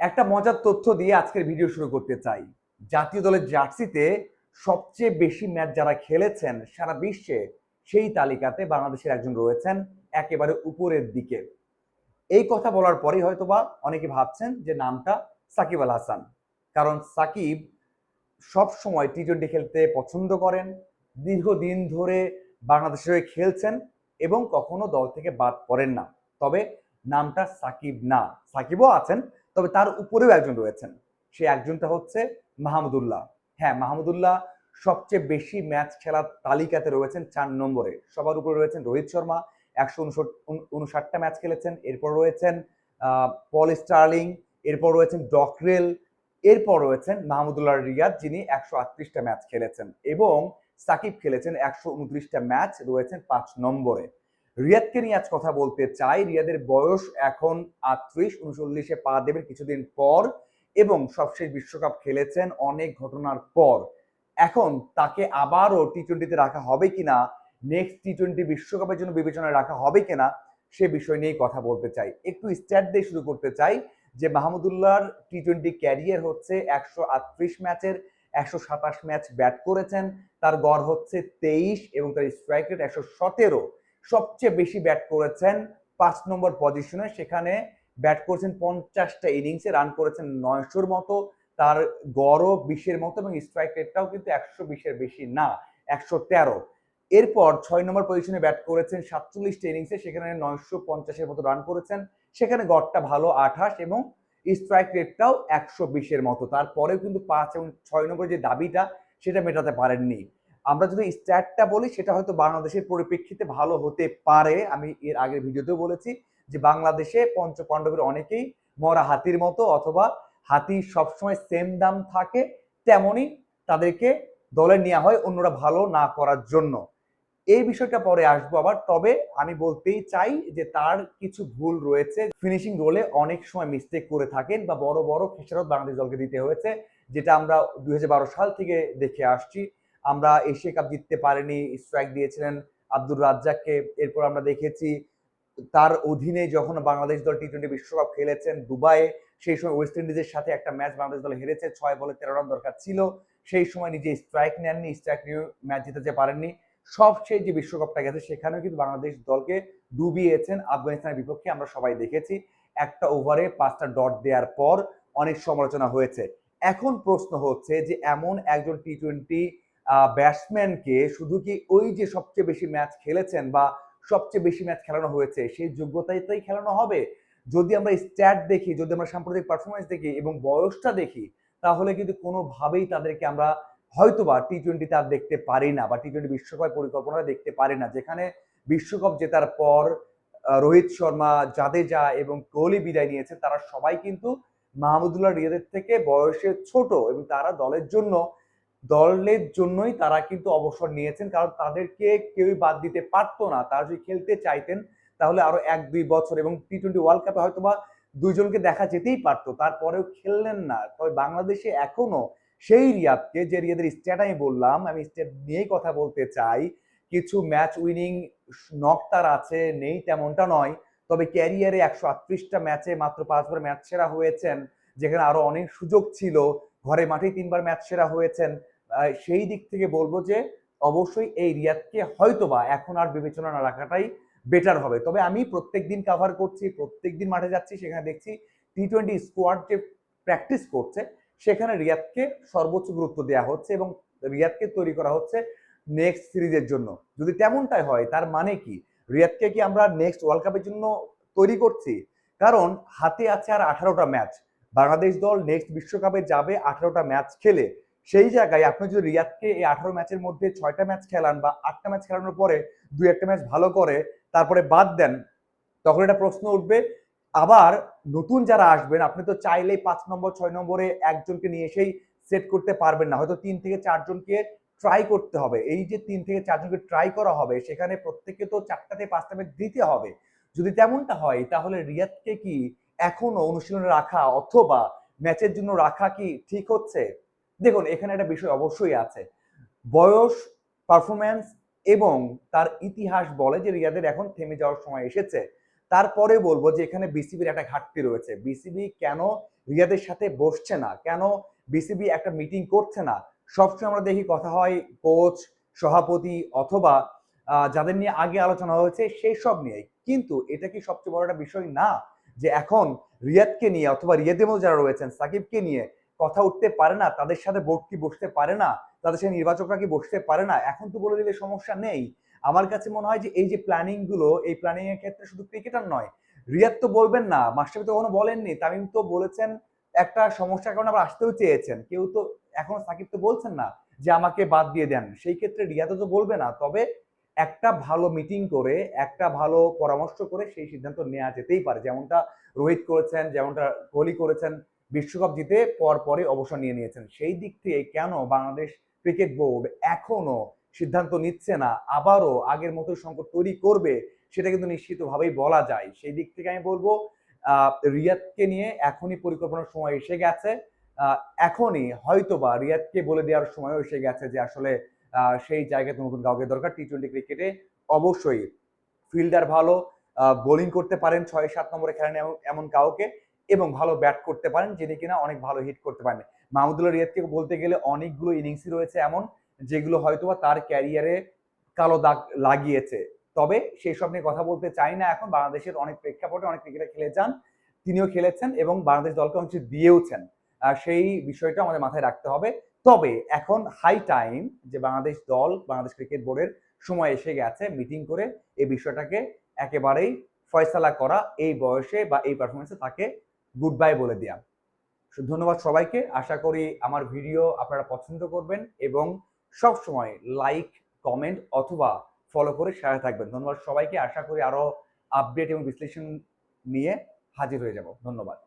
একটা মজার তথ্য দিয়ে আজকের ভিডিও শুরু করতে চাই। জাতীয় দলের জার্সিতে সবচেয়ে বেশি ম্যাচ যারা খেলেছেন সারা বিশ্বে, সেই তালিকাতে বাংলাদেশের একজন রয়েছেন একেবারে উপরের দিকে। এই কথা বলার পরেই হয়তোবা অনেকে ভাবছেন যে নামটা সাকিব আল হাসান। কারণ সাকিব সব সময় টি টোয়েন্টি খেলতে পছন্দ করেন, দীর্ঘদিন ধরে বাংলাদেশের হয়ে খেলছেন এবং কখনো দল থেকে বাদ পড়েন না। তবে নামটা সাকিব না। সাকিবও আছেন তবে তার উপরেও একজন রয়েছেন। সে একজনটা হচ্ছে মাহমুদুল্লাহ হ্যাঁ মাহমুদুল্লাহ সবচেয়ে বেশি ম্যাচ খেলার তালিকাতে রয়েছেন চার নম্বরে। সবার উপরে রয়েছেন রোহিত শর্মা, একশো উনষাটটা ম্যাচ খেলেছেন। এরপর রয়েছেন পল স্টার্লিং, এরপর রয়েছেন ডকরেল, এরপর রয়েছেন মাহমুদুল্লাহ রিয়াদ, যিনি একশো আটত্রিশটা ম্যাচ খেলেছেন। এবং সাকিব খেলেছেন একশো উনত্রিশটা ম্যাচ, রয়েছেন পাঁচ নম্বরে। রিয়াদকে নিয়ে আজ কথা বলতে চাই। রিয়াদের বয়স এখন আটত্রিশ, উনচল্লিশে পা দেবেন কিছুদিন পর এবং সবশেষ বিশ্বকাপ খেলেছেন অনেক ঘটনার পর। এখন তাকে আবারও টি টোয়েন্টিতে রাখা হবে কিনা নেক্সট টি টোয়েন্টি বিশ্বকাপের জন্য বিবেচনায় রাখা হবে কিনা, সে বিষয় নিয়েই কথা বলতে চাই। একটু স্ট্যাট দিয়ে শুরু করতে চাই যে মাহমুদুল্লাহর টি টোয়েন্টি ক্যারিয়ার হচ্ছে একশো আটত্রিশ ম্যাচের, একশো সাতাশ ম্যাচ ব্যাট করেছেন। তার গড় হচ্ছে তেইশ এবং তার স্ট্রাইক রেট একশো সতেরো। সবচেয়ে বেশি ব্যাট করেছেন পাঁচ নম্বর পজিশনে সেখানে ব্যাট করেছেন পঞ্চাশটা ইনিংসে রান করেছেন নয়শোর মতো। তার গড়ও বিশের মতো এবং স্ট্রাইক রেটটাও কিন্তু একশো বিশের বেশি না, একশো তেরো। এরপর ছয় নম্বর পজিশনে ব্যাট করেছেন সাতচল্লিশটা ইনিংসে সেখানে নয়শো পঞ্চাশের মতো রান করেছেন। সেখানে গড়টা ভালো আঠাশ এবং স্ট্রাইক রেটটাও একশো বিশের মতো। তারপরেও কিন্তু পাঁচ এবং ছয় নম্বর যে দাবিটা, সেটা মেটাতে পারেননি। আমরা যদি স্ট্যাটটা বলি, সেটা হয়তো বাংলাদেশের পরিপ্রেক্ষিতে ভালো হতে পারে। আমি এর আগের ভিডিওতেও বলেছি যে বাংলাদেশে পঞ্চ পাণ্ডবের অনেকেই মরা হাতির মতো অথবা হাতি সবসময় সেম দাম থাকে তেমনই তাদেরকে দলে নেওয়া হয় অন্যরা ভালো না করার জন্য। এই বিষয়টা পরে আসব আবার। তবে আমি বলতেই চাই যে তার কিছু ভুল রয়েছে। ফিনিশিং রোলে অনেক সময় মিস্টেক করে থাকেন বা বড় বড় খেসারত বাংলাদেশ দলকে দিতে হয়েছে, যেটা আমরা দুই হাজার বারো সাল থেকে দেখে আসছি। আমরা এশিয়া কাপ জিততে পারিনি স্ট্রাইক দিয়েছিলেন আব্দুর রাজ্জাককে। এরপর আমরা দেখেছি তার অধীনে যখন বাংলাদেশ দল টি টোয়েন্টি বিশ্বকাপ খেলেছেন দুবাইয়ে, সেই সময় ওয়েস্ট ইন্ডিজের সাথে একটা ম্যাচ বাংলাদেশ দল হেরেছে, ছয় বলে তেরো রান দরকার ছিল। সেই সময় নিজে স্ট্রাইক নেননি স্ট্রাইক নিয়ে ম্যাচ জিতেতে পারেননি। সব সবচেয়ে যে বিশ্বকাপটা গেছে, সেখানেও কিন্তু বাংলাদেশ দলকে ডুবিয়েছেন। আফগানিস্তানের বিপক্ষে আমরা সবাই দেখেছি, একটা ওভারে পাঁচটা ডট দেওয়ার পর অনেক সমালোচনা হয়েছে। এখন প্রশ্ন হচ্ছে যে, এমন একজন টি টোয়েন্টি ব্যাটসম্যানকে শুধু কি ওই যে সবচেয়ে বেশি ম্যাচ খেলেছেন বা সবচেয়ে বেশি ম্যাচ খেলানো হয়েছে, সেই যোগ্যতাতেই খেলানো হবে? যদি আমরা স্ট্যাট দেখি, যদি আমরা সাম্প্রতিক পারফরমেন্স দেখি এবং বয়সটা দেখি, তাহলে কিন্তু কোনোভাবেই তাদেরকে আমরা হয়তোবা টি টোয়েন্টিতে আর দেখতে পারি না বা টি টোয়েন্টি বিশ্বকাপ পরিকল্পনা দেখতে পারি না। যেখানে বিশ্বকাপ জেতার পর রোহিত শর্মা, জাদেজা এবং কোহলি বিদায় নিয়েছে, তারা সবাই কিন্তু মাহমুদুল্লাহ রিয়াদের থেকে বয়সে ছোট এবং তারা দলের জন্য দলের জন্যই তারা কিন্তু অবসর নিয়েছেন, কারণ তাদেরকে কেউই বাদ দিতে পারতো না। তারা যদি খেলতে চাইতেন, তাহলে আরও এক দুই বছর এবং টি টোয়েন্টি ওয়ার্ল্ড কাপে হয়তোবা দুইজনকে দেখা যেতেই পারতো, তারপরেও খেললেন না। তবে বাংলাদেশে এখনও সেই রিয়াদকে, যে রিয়াদের স্ট্যাট আমি বললাম, আমি স্ট্যাট নিয়েই কথা বলতে চাই, কিছু ম্যাচ উইনিং নক তার আছে, নেই তেমনটা নয়, তবে ক্যারিয়ারে একশো আটত্রিশটা ম্যাচে মাত্র পাঁচবার ম্যাচ সেরা হয়েছেন, যেখানে আরও অনেক সুযোগ ছিল। ঘরে মাঠেই তিনবার ম্যাচ সেরা হয়েছেন সেই দিক থেকে বলব যে অবশ্যই এই রিয়াদকে হয়তোবা এখন আর বিবেচনা না রাখাটাই বেটার হবে। তবে আমি প্রত্যেক দিন কাভার করছি প্রত্যেক দিন মাঠে যাচ্ছি, সেখানে দেখছি টি টোয়েন্টি স্কোয়াড যে প্র্যাকটিস করছে, সেখানে রিয়াদকে সর্বোচ্চ গুরুত্ব দেওয়া হচ্ছে এবং রিয়াদকে তৈরি করা হচ্ছে নেক্সট সিরিজের জন্য। যদি তেমনটাই হয়, তার মানে কি? রিয়াদকে কি আমরা নেক্সট ওয়ার্ল্ড কাপের জন্য তৈরি করছি? কারণ হাতে আছে আর আঠারোটা ম্যাচ বাংলাদেশ দল নেক্সট বিশ্বকাপে যাবে আঠারোটা ম্যাচ খেলে। সেই জায়গায় আপনি যদি রিয়াদকে এই আঠারো ম্যাচের মধ্যে ছয়টা ম্যাচ খেলান বা আটটা ম্যাচ খেলানোর পরে দুই একটা ম্যাচ ভালো করে, তারপরে বাদ দেন, তখন এটা প্রশ্ন উঠবে, আবার নতুন যারা আসবেন, আপনি তো চাইলেই পাঁচ নম্বর, ছয় নম্বরে একজনকে নিয়ে এসেই সেট করতে পারবেন না। হয়তো তিন থেকে চারজনকে ট্রাই করতে হবে। এই যে তিন থেকে চারজনকে ট্রাই করা হবে, সেখানে প্রত্যেককে তো চারটা থেকে পাঁচটা ম্যাচ দিতে হবে। যদি তেমনটা হয়, তাহলে রিয়াদকে কি এখনও অনুশীলনে রাখা অথবা ম্যাচের জন্য রাখা কি ঠিক হচ্ছে? দেখুন, এখানে একটা বিষয় অবশ্যই আছে। বয়স পারফরম্যান্স এবং তার ইতিহাস বলে যে রিয়াদের এখন থেমে যাওয়ার সময় এসেছে। তারপরে বলব যে এখানে বিসিবির একটা ঘাটতি রয়েছে। বিসিবি কেন রিয়াদের সাথে বসছে না? কেন বিসিবি একটা মিটিং করছে না? সবসময় আমরা দেখি কথা হয় কোচ সভাপতি অথবা যাদের নিয়ে আগে আলোচনা হয়েছে, সেই সব নিয়ে কিন্তু এটা কি সবচেয়ে বড় একটা বিষয়? না। যে এখন রিয়াদকে নিয়ে অথবা রিয়াদের মধ্যে যারা রয়েছেন, সাকিবকে নিয়ে কথা উঠতে পারে না, তাদের সাথে বোর্ড কি বসতে পারে না, তাদের সাথে নির্বাচকরা কি বসতে পারে না, এখন তো বলে দিলে সমস্যা নেই। আমার কাছে মনে হয় যে এই যে প্ল্যানিংগুলো, এই প্ল্যানিং এর ক্ষেত্রে শুধু ক্রিকেটার নয়, রিয়াদ তো বলবেন না মাস্টার তো কখনো বলেননি, তামিম তো বলেছেন একটা সমস্যার কারণে আবার আসতেও চেয়েছেন, কেউ তো এখনও সাকিব তো বলছেন না যে আমাকে বাদ দিয়ে দেন, সেই ক্ষেত্রে রিয়াদও তো বলবে না, তবে একটা ভালো মিটিং করে, একটা ভালো পরামর্শ করে সেই সিদ্ধান্ত নেওয়া যেতেই পারে। যেমনটা রোহিত করেছেন, যেমনটা কোহলি করেছেন, বিশ্বকাপ জিতে পর পরে অবসর নিয়ে নিয়েছেন। সেই দিক থেকে কেন বাংলাদেশ ক্রিকেট বোর্ড এখনও সিদ্ধান্ত নিচ্ছে না, আবারও আগের মতো সংকট তৈরি করবে, সেটা কিন্তু নিশ্চিতভাবেই বলা যায়। সেই দিক থেকে আমি বলব রিয়াদকে নিয়ে এখনই পরিকল্পনার সময় এসে গেছে। এখনই হয়তোবা রিয়াদকে বলে দেওয়ার সময় এসে গেছে যে আসলে সেই জায়গাতে নতুন কাউকে দরকার। টি টোয়েন্টি ক্রিকেটে অবশ্যই ফিল্ডার ভালো বোলিং করতে পারেন, ছয়, সাত নম্বরে খেলেন এমন- কাউকে এবং ভালো ব্যাট করতে পারেন যিনি কিনা অনেক ভালো হিট করতে পারেন। মাহমুদুল্লাহ রিয়াদকে বলতে গেলে অনেকগুলো ইনিংসই রয়েছে এমন, যেগুলো হয়তোবা তার ক্যারিয়ারে কালো দাগ লাগিয়েছে। তবে সেই সব নিয়ে কথা বলতে চাই না এখন। বাংলাদেশের অনেক প্রেক্ষাপটে অনেক ক্রিকেটার খেলে যান, তিনিও খেলেছেন এবং বাংলাদেশ দলকে অনেক দিয়েওছেন। সেই বিষয়টা আমাদের মাথায় রাখতে হবে। তবে এখন হাই টাইম যে বাংলাদেশ দল, বাংলাদেশ ক্রিকেট বোর্ডের সময় এসে গেছে মিটিং করে এই বিষয়টাকে একেবারেই ফয়সালা করা এই বয়সে বা এই পারফরমেন্সে তাকে গুড বাই বলে দেওয়া ধন্যবাদ সবাইকে, আশা করি আমার ভিডিও আপনারা পছন্দ করবেন এবং সব সময় লাইক কমেন্ট অথবা ফলো করে সাথে থাকবেন। ধন্যবাদ সবাইকে, আশা করি আরও আপডেট এবং বিশ্লেষণ নিয়ে হাজির হয়ে যাব। ধন্যবাদ।